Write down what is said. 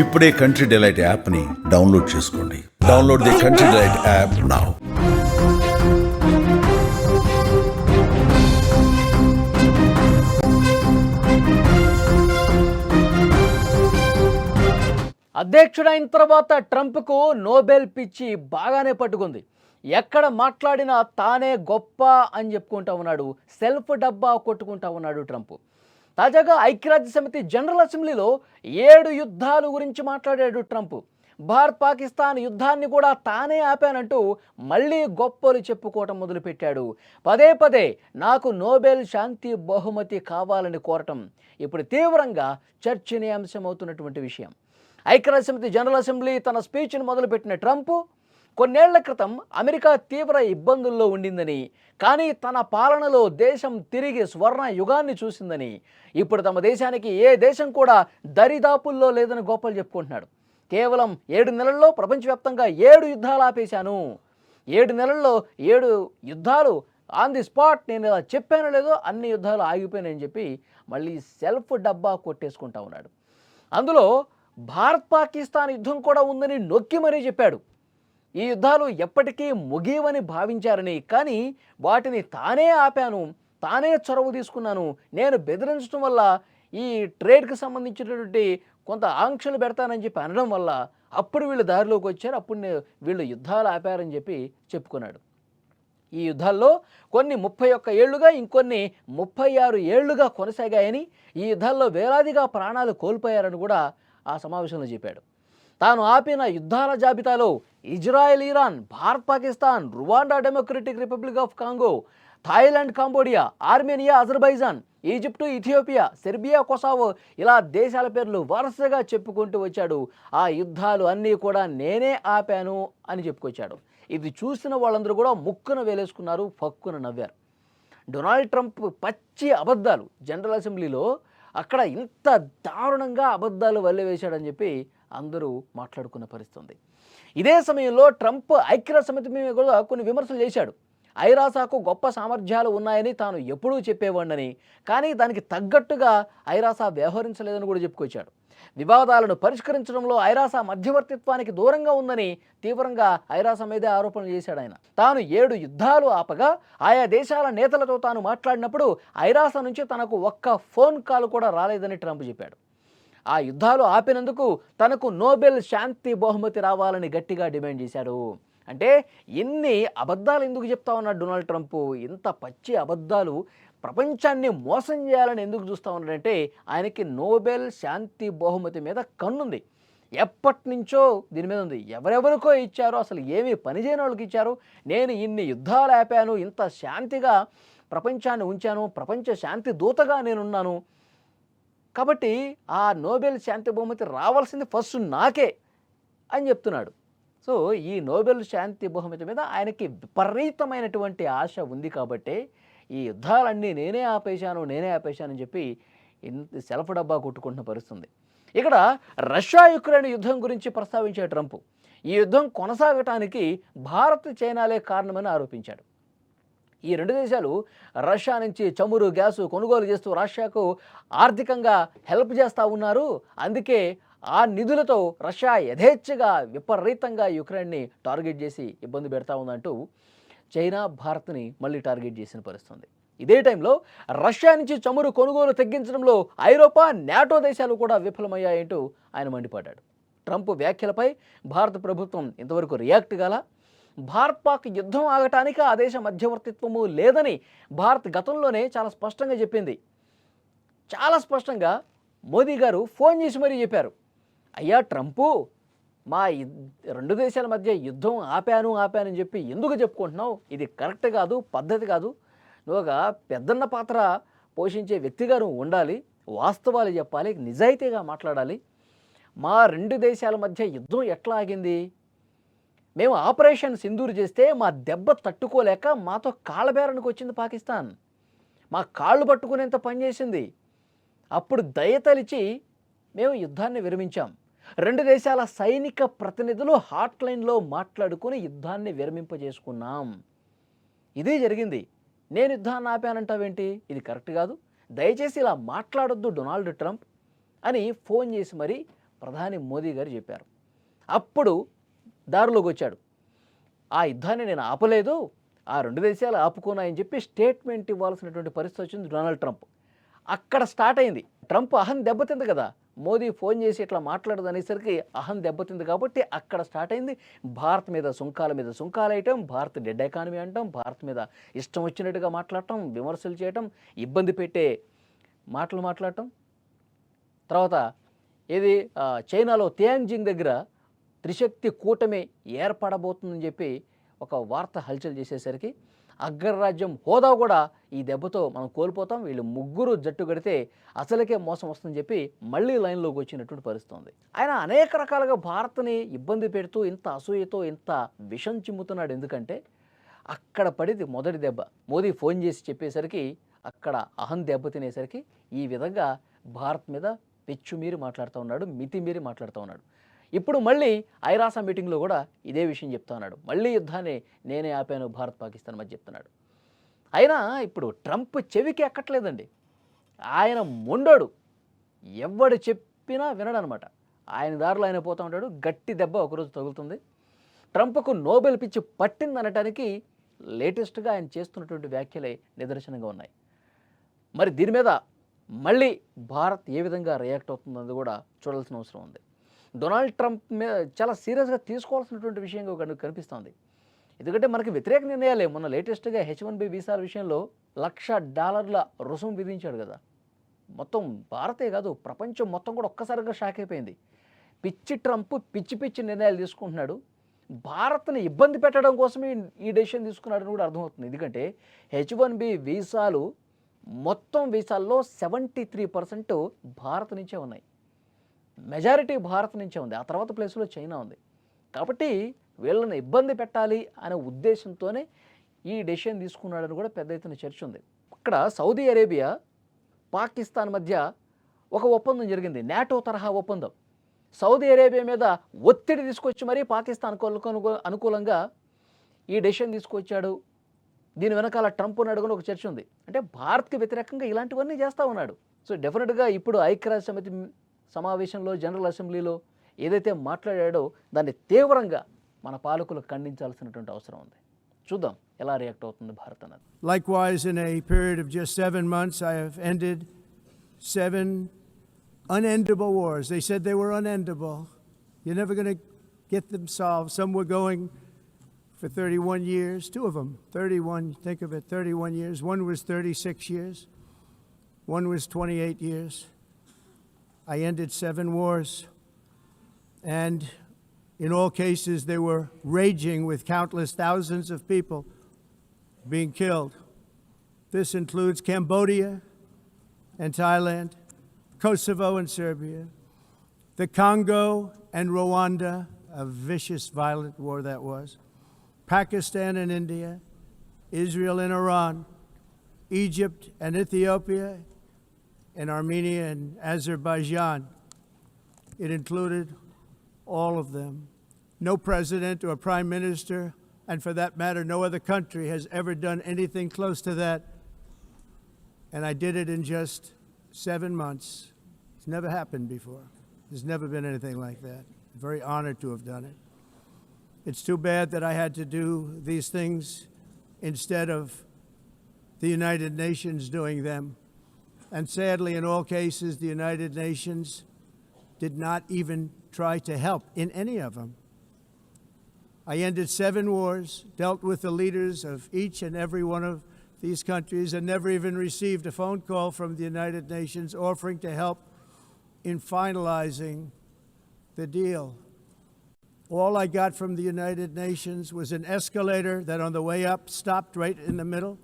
ఇప్పుడే Country Delight యాప్ని download చేసుకోండి. Download the Country Delight app now అధ్యక్షుడైన తర్వాత ట్రంప్కు నోబెల్ పిచ్చి బాగానే పట్టుకుంది. ఎక్కడ మాట్లాడినా తానే గొప్ప అని చెప్పుకుంటా ఉన్నాడు. సెల్ఫ్ డబ్బా కొట్టుకుంటా ఉన్నాడు ట్రంప్. తాజాగా ఐక్యరాజ్య సమితి జనరల్ అసెంబ్లీలో ఏడు యుద్ధాలు గురించి మాట్లాడాడు ట్రంప్. భారత్ పాకిస్తాన్ యుద్ధాన్ని కూడా తానే ఆపానంటూ మళ్ళీ గొప్పలు చెప్పుకోవటం మొదలుపెట్టాడు. పదే పదే నాకు నోబెల్ శాంతి బహుమతి కావాలని కోరటం ఇప్పుడు తీవ్రంగా చర్చనీయాంశమవుతున్నటువంటి విషయం. ఐక్యరాజ్య సమితి జనరల్ అసెంబ్లీ తన స్పీచ్ను మొదలుపెట్టిన ట్రంప్ కొన్నేళ్ళ క్రితం అమెరికా తీవ్ర ఇబ్బందుల్లో ఉండిందని కానీ తన పాలనలో దేశం తిరిగి స్వర్ణ యుగాన్ని చూసిందని. ఇప్పుడు తమ దేశానికి ఏ దేశం కూడా దరిదాపుల్లో లేదని గోపాల్ చెప్పుకుంటున్నాడు. కేవలం ఏడు నెలల్లో ప్రపంచవ్యాప్తంగా ఏడు యుద్ధాలు ఆపేశాను. ఏడు నెలల్లో ఏడు యుద్ధాలు ఆన్ ది స్పాట్ నేను ఇలా చెప్పానో లేదో అన్ని యుద్ధాలు ఆగిపోయినాయని చెప్పి మళ్ళీ సెల్ఫ్ డబ్బా కొట్టేసుకుంటా ఉన్నాడు. అందులో భారత్ పాకిస్తాన్ యుద్ధం కూడా ఉందని నొక్కి మరీ చెప్పాడు. ఈ యుద్ధాలు ఎప్పటికీ ముగియవని భావించారని కానీ వాటిని తానే ఆపాను తానే చొరవ తీసుకున్నాను. నేను బెదిరించడం వల్ల ఈ ట్రేడ్కి సంబంధించినటువంటి కొంత ఆంక్షలు పెడతానని చెప్పి అనడం వల్ల అప్పుడు వీళ్ళు దారిలోకి వచ్చారు అప్పుడు వీళ్ళు యుద్ధాలు ఆపారని చెప్పి చెప్పుకున్నాడు. ఈ యుద్ధాల్లో కొన్ని ముప్పై ఒక్క ఏళ్ళుగా ఇంకొన్ని ముప్పై ఆరు ఏళ్ళుగా కొనసాగాయని ఈ యుద్ధాల్లో వేలాదిగా ప్రాణాలు కోల్పోయారని కూడా ఆ సమావేశంలో చెప్పాడు. తాను ఆపిన యుద్ధాల జాబితాలో Israel Iran Bharat Pakistan Rwanda Democratic Republic of Congo Thailand Cambodia Armenia Azerbaijan Egypt Ethiopia Serbia Kosovo ఇలా దేశాల పేర్లు వరుసగా చెప్పుకుంటూ వచ్చాడు. ఆ యుద్ధాలు అన్నీ కూడా నేనే ఆపాను అని చెప్పుకొచ్చాడు. ఇది చూసిన వాళ్ళందరూ కూడా ముక్కున వేలేసుకున్నారు ఫక్కున నవ్వారు. డొనాల్డ్ ట్రంప్ పచ్చి అబద్ధాలు. జనరల్ అసెంబ్లీలో అక్కడ ఇంత దారుణంగా అబద్ధాలు వల్లవేశాడని చెప్పి అందరూ మాట్లాడుకున్న పరిస్థితి ఉంది. ఇదే సమయంలో ట్రంప్ ఐక్యరాజ్య సమితి మీద కూడా కొన్ని విమర్శలు చేశాడు. ఐరాసాకు గొప్ప సామర్థ్యాలు ఉన్నాయని తాను ఎప్పుడూ చెప్పేవాడినని కానీ దానికి తగ్గట్టుగా ఐరాసా వ్యవహరించలేదని కూడా చెప్పుకొచ్చాడు. వివాదాలను పరిష్కరించడంలో ఐరాస మధ్యవర్తిత్వానికి దూరంగా ఉందని తీవ్రంగా ఐరాస మీదే ఆరోపణలు చేశాడు ఆయన. తాను ఏడు యుద్ధాలు ఆపగా ఆయా దేశాల నేతలతో తాను మాట్లాడినప్పుడు ఐరాస నుంచి తనకు ఒక్క ఫోన్ కాల్ కూడా రాలేదని ట్రంప్ చెప్పాడు. ఆ యుద్ధాలు ఆపినందుకు తనకు నోబెల్ శాంతి బహుమతి రావాలని గట్టిగా డిమాండ్ చేశాడు. అంటే ఎన్ని అబద్ధాలు ఎందుకు చెప్తా ఉన్నాడు డొనాల్డ్ ట్రంప్? ఇంత పచ్చి అబద్ధాలు ప్రపంచాన్ని మోసం చేయాలని ఎందుకు చూస్తూ ఉన్నాడంటే ఆయనకి నోబెల్ శాంతి బహుమతి మీద కన్నుంది. ఎప్పటి నుంచో దీని మీద ఉంది. ఎవరెవరికో ఇచ్చారో అసలు ఏమీ పనిచేయని వాళ్ళకి ఇచ్చారు. నేను ఇన్ని యుద్ధాలు ఆపాను ఇంత శాంతిగా ప్రపంచాన్ని ఉంచాను ప్రపంచ శాంతి దూతగా నేనున్నాను. కాబట్టి ఆ నోబెల్ శాంతి బహుమతి రావాల్సింది ఫస్ట్ నాకే అని చెప్తున్నాడు. సో ఈ నోబెల్ శాంతి బహుమతి మీద ఆయనకి విపరీతమైనటువంటి ఆశ ఉంది కాబట్టి ఈ యుద్ధాలన్నీ నేనే ఆపేశాను నేనే ఆపేశానని చెప్పి ఇంత సెల్ఫ్ డబ్బా కొట్టుకుంటున్న పరిస్థితుంది. ఇక్కడ రష్యా యుక్రెయిన్ యుద్ధం గురించి ప్రస్తావించే ట్రంప్. ఈ యుద్ధం కొనసాగటానికి భారత్ చైనాలే కారణమని ఆరోపించాడు. ఈ రెండు దేశాలు రష్యా నుంచి చమురు గ్యాసు కొనుగోలు చేస్తూ రష్యాకు ఆర్థికంగా హెల్ప్ చేస్తూ ఉన్నారు. అందుకే ఆ నిధులతో రష్యా యథేచ్ఛగా విపరీతంగా యుక్రెయిన్ని టార్గెట్ చేసి ఇబ్బంది పెడతా ఉందంటూ చైనా భారత్ని మళ్ళీ టార్గెట్ చేసిన పరిస్థితుంది. ఇదే టైంలో రష్యా నుంచి చమురు కొనుగోలు తగ్గించడంలో ఐరోపా నాటో దేశాలు కూడా విఫలమయ్యాయంటూ ఆయన మండిపడ్డాడు. ట్రంప్ వ్యాఖ్యలపై భారత ప్రభుత్వం ఇంతవరకు రియాక్ట్ కాలా? భారత్ పాక్ యుద్ధం ఆగటానికి ఆ దేశ మధ్యవర్తిత్వము లేదని భారత్ గతంలోనే చాలా స్పష్టంగా చెప్పింది. చాలా స్పష్టంగా మోదీ గారు ఫోన్ చేసి మరీ చెప్పారు. అయ్యా ట్రంపు మా రెండు దేశాల మధ్య యుద్ధం ఆపాను ఆపాను అని చెప్పి ఎందుకు చెప్పుకుంటున్నావు? ఇది కరెక్ట్ కాదు పద్ధతి కాదు. నువ్వు ఒక పెద్దన్న పాత్ర పోషించే వ్యక్తిగా నువ్వు ఉండాలి వాస్తవాలు చెప్పాలి నిజాయితీగా మాట్లాడాలి. మా రెండు దేశాల మధ్య యుద్ధం ఎట్లా ఆగింది? మేము ఆపరేషన్ సింధూర్ చేస్తే మా దెబ్బ తట్టుకోలేక మాతో కాళ్ళబేరానికి వచ్చింది పాకిస్తాన్. మా కాళ్ళు పట్టుకునేంత పనిచేసింది అప్పుడు దయతలిచి మేము యుద్ధాన్ని విరమించాం. రెండు దేశాల సైనిక ప్రతినిధులు హాట్లైన్లో మాట్లాడుకుని యుద్ధాన్ని విరమింపజేసుకున్నాం. ఇదే జరిగింది. నేను యుద్ధాన్ని ఆపానంటావేంటి? ఇది కరెక్ట్ కాదు. దయచేసి ఇలా మాట్లాడొద్దు డొనాల్డ్ ట్రంప్ అని ఫోన్ చేసి మరీ ప్రధాని మోదీ గారు చెప్పారు. అప్పుడు దారిలోకి వచ్చాడు. ఆ యుద్ధాన్ని నేను ఆపలేదు ఆ రెండు దేశాలు ఆపుకున్నాయని చెప్పి స్టేట్మెంట్ ఇవ్వాల్సినటువంటి పరిస్థితి వచ్చింది డొనాల్డ్ ట్రంప్. అక్కడ స్టార్ట్ అయింది. ట్రంప్ అహం దెబ్బతింది కదా మోదీ ఫోన్ చేసి ఇట్లా మాట్లాడదు అనేసరికి అహం దెబ్బతింది కాబట్టి అక్కడ స్టార్ట్ అయింది. భారత్ మీద సుంకాల మీద సుంకాలు వేయటం భారత్ డెడ్ ఎకానమీ అంటాం భారత్ మీద ఇష్టం వచ్చినట్టుగా మాట్లాడటం విమర్శలు చేయటం ఇబ్బంది పెట్టే మాటలు మాట్లాడటం. తర్వాత ఏది చైనాలో తియాంజింగ్ దగ్గర త్రిశక్తి కూటమి ఏర్పడబోతుందని చెప్పి ఒక వార్త హల్చల్ చేసేసరికి అగ్రరాజ్యం హోదా కూడా ఈ దెబ్బతో మనం కోల్పోతాం. వీళ్ళు ముగ్గురు జట్టు కడితే అసలుకే మోసం వస్తుందని చెప్పి మళ్ళీ లైన్లోకి వచ్చినటువంటి పరిస్థితుంది. ఆయన అనేక రకాలుగా భారత్ని ఇబ్బంది పెడుతూ ఇంత అసూయతో ఇంత విషం చిమ్ముతున్నాడు. ఎందుకంటే అక్కడ పడింది మొదటి దెబ్బ. మోదీ ఫోన్ చేసి చెప్పేసరికి అక్కడ అహం దెబ్బ తినేసరికి ఈ విధంగా భారత్ మీద పెచ్చుమీరి మాట్లాడుతూ ఉన్నాడు మితిమీరి మాట్లాడుతూ ఉన్నాడు. ఇప్పుడు మళ్ళీ ఐరాసా మీటింగ్లో కూడా ఇదే విషయం చెప్తా ఉన్నాడు. మళ్ళీ యుద్ధాన్ని నేనే ఆపాను భారత్ పాకిస్తాన్ మధ్య చెప్తున్నాడు. అయినా ఇప్పుడు ట్రంప్ చెవికి ఎక్కట్లేదండి. ఆయన మొండోడు. ఎవడు చెప్పినా వినడనమాట. ఆయన దారిలో ఆయన పోతూ ఉంటాడు. గట్టి దెబ్బ ఒకరోజు తగులుతుంది. ట్రంప్కు నోబెల్ పిచ్చి పట్టింది అనటానికి లేటెస్ట్గా ఆయన చేస్తున్నటువంటి వ్యాఖ్యలే నిదర్శనంగా ఉన్నాయి. మరి దీని మీద మళ్ళీ భారత్ ఏ విధంగా రియాక్ట్ అవుతుందన్నది కూడా చూడాల్సిన అవసరం ఉంది. డొనాల్డ్ ట్రంప్ మీద చాలా సీరియస్గా తీసుకోవాల్సినటువంటి విషయంగా కను కనిపిస్తోంది. ఎందుకంటే మనకి వ్యతిరేక నిర్ణయాలే. మొన్న లేటెస్ట్గా హెచ్ వన్ బి వీసాల విషయంలో లక్ష డాలర్ల రుసుము విధించాడు కదా. మొత్తం భారతే కాదు ప్రపంచం మొత్తం కూడా ఒక్కసారిగా షాక్ అయిపోయింది. పిచ్చి ట్రంప్ పిచ్చి పిచ్చి నిర్ణయాలు తీసుకుంటున్నాడు. భారత్ని ఇబ్బంది పెట్టడం కోసమే ఈ డెసిషన్ తీసుకున్నాడని కూడా అర్థమవుతుంది. ఎందుకంటే హెచ్ వన్ బి వీసాలు మొత్తం వీసాల్లో సెవెంటీ త్రీ పర్సెంట్ భారత్ నుంచే ఉన్నాయి. మెజారిటీ భారత్ నుంచే ఉంది. ఆ తర్వాత ప్లేస్లో చైనా ఉంది. కాబట్టి వీళ్ళని ఇబ్బంది పెట్టాలి అనే ఉద్దేశంతోనే ఈ డెసిషన్ తీసుకున్నాడని కూడా పెద్ద ఎత్తున చర్చ ఉంది. ఇక్కడ సౌదీ అరేబియా పాకిస్తాన్ మధ్య ఒక ఒప్పందం జరిగింది. నాటో తరహా ఒప్పందం. సౌదీ అరేబియా మీద ఒత్తిడి తీసుకొచ్చి మరీ పాకిస్తాన్ అనుకూలంగా ఈ డెసిషన్ తీసుకొచ్చాడు. దీని వెనకాల ట్రంప్ ఉన్నాడు కూడా ఒక చర్చ ఉంది. అంటే భారత్కి వ్యతిరేకంగా ఇలాంటివన్నీ చేస్తూ ఉన్నాడు. సో డెఫినెట్గా ఇప్పుడు ఐక్యరాజ్య సమితి సమావేశంలో జనరల్ అసెంబ్లీలో ఏదైతే మాట్లాడాడో దాన్ని తీవ్రంగా మన పాలకులు ఖండించాల్సినటువంటి అవసరం ఉంది చూద్దాం ఎలా రియాక్ట్ అవుతుంది భారత్ అన్నది Likewise, in a period of just seven months, I have ended seven unendable wars. They said they were unendable. You're never going to get them solved. Some were going for 31 years, two of them, 31, think of it, 31 years. One was 36 years, one was 28 years. I ended seven wars. And in all cases, they were raging with countless thousands of people being killed. This includes Cambodia and Thailand, Kosovo and Serbia, the Congo and Rwanda, a vicious, violent war that was, Pakistan and India, Israel and Iran, Egypt and Ethiopia, and Armenia and Azerbaijan. It included all of them. No president or prime minister, and for that matter, no other country has ever done anything close to that. And I did it in just seven months. It's never happened before. There's never been anything like that. very honored to have done it. It's too bad that I had to do these things instead of the United Nations doing them. And sadly, in all cases, the United Nations did not even try to help in any of them. I ended seven wars, dealt with the leaders of each and every one of these countries, and never even received a phone call from the United Nations offering to help in finalizing the deal. All I got from the United Nations was an escalator that on the way up stopped right in the middle.